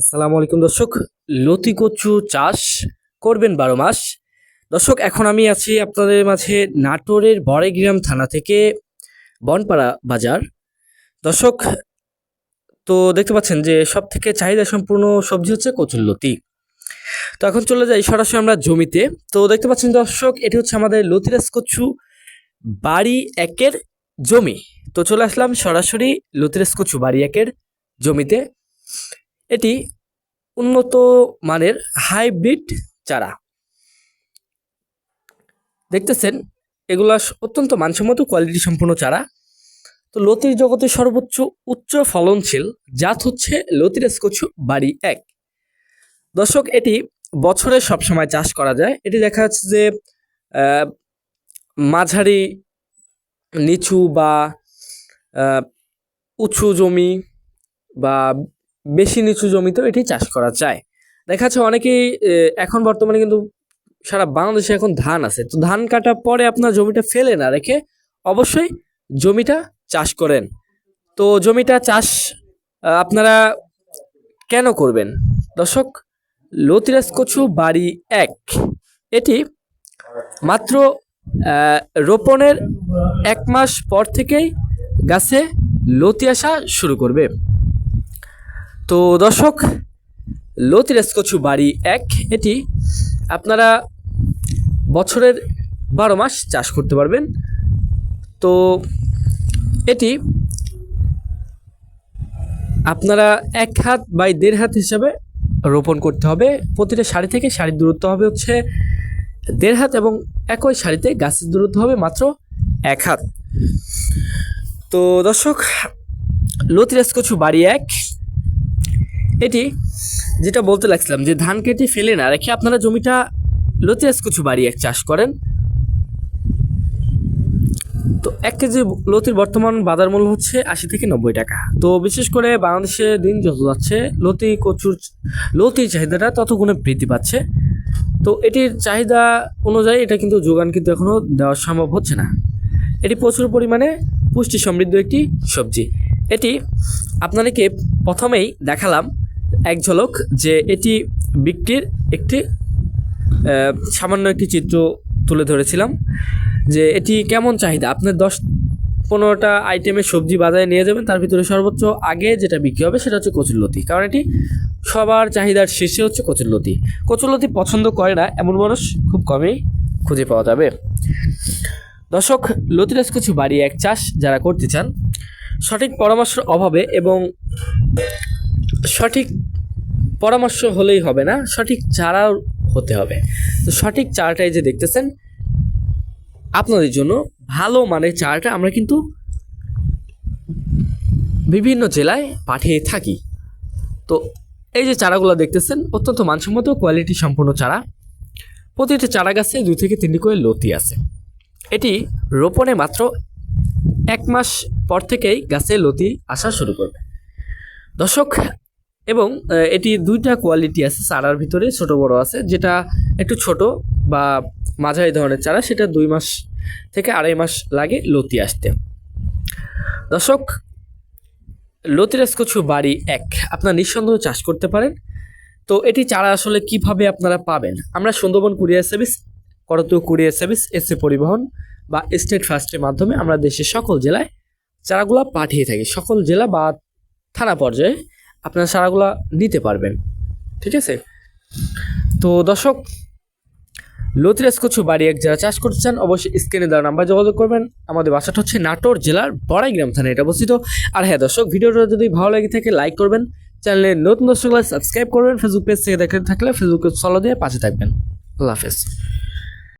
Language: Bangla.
আসসালামু আলাইকুম দর্শক। লতি কচু চাষ করবেন বারো মাস। দর্শক, এখন আমি আছি আপনাদের মাঝে নাটোরের বড়াইগ্রাম থানা থেকে বনপাড়া বাজার। দর্শক, তো দেখতে পাচ্ছেন যে সব থেকে চাহিদা সম্পূর্ণ সবজি হচ্ছে কচুর লতি। তো এখন চলে যাই সরাসরি আমরা জমিতে। তো দেখতে পাচ্ছেন দর্শক, এটি হচ্ছে আমাদের লতিরাজ কচু বাড়ি একের জমি। তো চলে আসলাম সরাসরি লতিরাজ কচু বাড়ি একের জমিতে। এটি উন্নত মানের হাইব্রিড চারা। দেখতেছেন, এগুলা অত্যন্ত মানসম্মত কোয়ালিটি সম্পন্ন চারা। তো লতির জগতে সর্বোচ্চ উচ্চ ফলনশীল জাত হচ্ছে লতিরাজ কচু বাড়ি এক। দর্শক, এটি বছরে সবসময় চাষ করা যায়। এটি দেখা যাচ্ছে যে মাঝারি, নিচু বা উঁচু জমি বা বেশি নিচু জমিতেও এটি চাষ করা যায়। দেখা যাচ্ছে অনেকেই এখন বর্তমানে কিন্তু সারা বাংলাদেশে এখন ধান আছে। তো ধান কাটার পরে আপনার জমিটা ফেলে না রেখে অবশ্যই জমিটা চাষ করেন। তো জমিটা চাষ আপনারা কেন করবেন? দর্শক, লতিরাজ কচু বাড়ি এক। এটি মাত্র রোপণের এক মাস পর থেকেই গাছে লতি আসা শুরু করবে। তো দর্শক লতিরাজ কচু বাড়ি এক, এটি আপনারা বছরের বারো মাস চাষ করতে পারবেন। তো এটি আপনারা এক হাত বাই দেড় হাত হিসাবে রোপণ করতে হবে। প্রতিটা সারি থেকে সারির দূরত্ব হবে হচ্ছে দেড় হাত এবং একই সারিতে গাছের দূরত্ব হবে মাত্র এক হাত। তো দর্শক লতিরাজ কচু বাড়ি এক এটি যেটা বলতে লাগছিলাম যে ধান কেটে ফেলে না রেখে আপনারা জমিটা লতিরাজ কচু বাড়ি এক চাষ করেন। তো এক কেজি লতির বর্তমান বাজার মূল্য হচ্ছে আশি থেকে নব্বই টাকা। তো বিশেষ করে বাংলাদেশে দিন যত যাচ্ছে, লতি কচুর লতির চাহিদাটা তত গুণে বৃদ্ধি পাচ্ছে। তো এটির চাহিদা অনুযায়ী এটা কিন্তু যোগান কিন্তু এখনও দেওয়া সম্ভব হচ্ছে না। এটি প্রচুর পরিমাণে পুষ্টি সমৃদ্ধ একটি সবজি। এটি আপনাদেরকে প্রথমেই দেখালাম এক ঝলক যে এটি বিক্রির একটি সামান্য একটি চিত্র তুলে ধরেছিলাম যে এটি কেমন চাহিদা? আপনার দশ পনেরোটা আইটেমের সবজি বাজারে নিয়ে যাবেন, তার ভিতরে সর্বোচ্চ আগে যেটা বিক্রি হবে সেটা হচ্ছে কচুরলতি কারণ এটি সবার চাহিদার শীর্ষে হচ্ছে কচুরলতি কচুরলতি পছন্দ করে না এমন মানুষ খুব কমই খুঁজে পাওয়া যাবে। দর্শক, লতিরাজ কচু বাড়ি এক চাষ যারা করতে চান, সঠিক পরামর্শের অভাবে এবং সঠিক পরামর্শ হলেই হবে না, সঠিক চারাও হতে হবে। তো সঠিক চারাটাই যে দেখতেছেন, আপনাদের জন্য ভালো মানের চারাটা আমরা কিন্তু বিভিন্ন জেলায় পাঠিয়ে থাকি। তো এই যে চারাগুলো দেখতেছেন, অত্যন্ত মানসম্মত, কোয়ালিটি সম্পন্ন চারা। প্রতিটি চারা গাছে দুই থেকে তিনটি করে লতি আছে। এটি রোপণে মাত্র এক মাস পর থেকেই গাছে লতি আসা শুরু করবে। দর্শক এবং এটি দুইটা কোয়ালিটি আছে চারার ভিতরে, ছোট বড় আছে। যেটা একটু ছোট বা মাঝারি ধরনের চারা, সেটা দুই মাস থেকে আড়াই মাস লাগে লতি আসতে। দর্শক, লতিরাজ কচু বাড়ি এক। আপনার নিঃসন্দেহ চাষ করতে পারেন। তো এটি চারা আসলে কীভাবে আপনারা পাবেন? আমরা Sundarban courier service, Karatoya courier service, SA Paribahan বা স্টেট ফার্স্টের মাধ্যমে আমরা দেশের সকল জেলায় চারাগুলো পাঠিয়ে থাকি। সকল জেলা বা থানা পর্যায়ে আপনারা সারাগুলা নিতে পারবেন। ঠিক আছে? তো দর্শক লতিরাজ কচু বাড়ি এক যারা চাষ করতে চান, অবশ্যই স্ক্রিনে দেওয়া নাম্বার যোগাযোগ করবেন। আমাদের বাসাটা হচ্ছে নাটোর জেলার বড়াইগ্রাম থানায় এটা অবস্থিত। আর হ্যাঁ দর্শক, ভিডিওটা যদি ভালো লাগে থাকে লাইক করবেন। চ্যানেলে নতুন দর্শকরা সাবস্ক্রাইব করবেন। ফেসবুক পেজ থেকে দেখে থাকলে ফেসবুকে ফলো দিয়ে পাশে থাকবেন। আল্লাহ হাফেজ।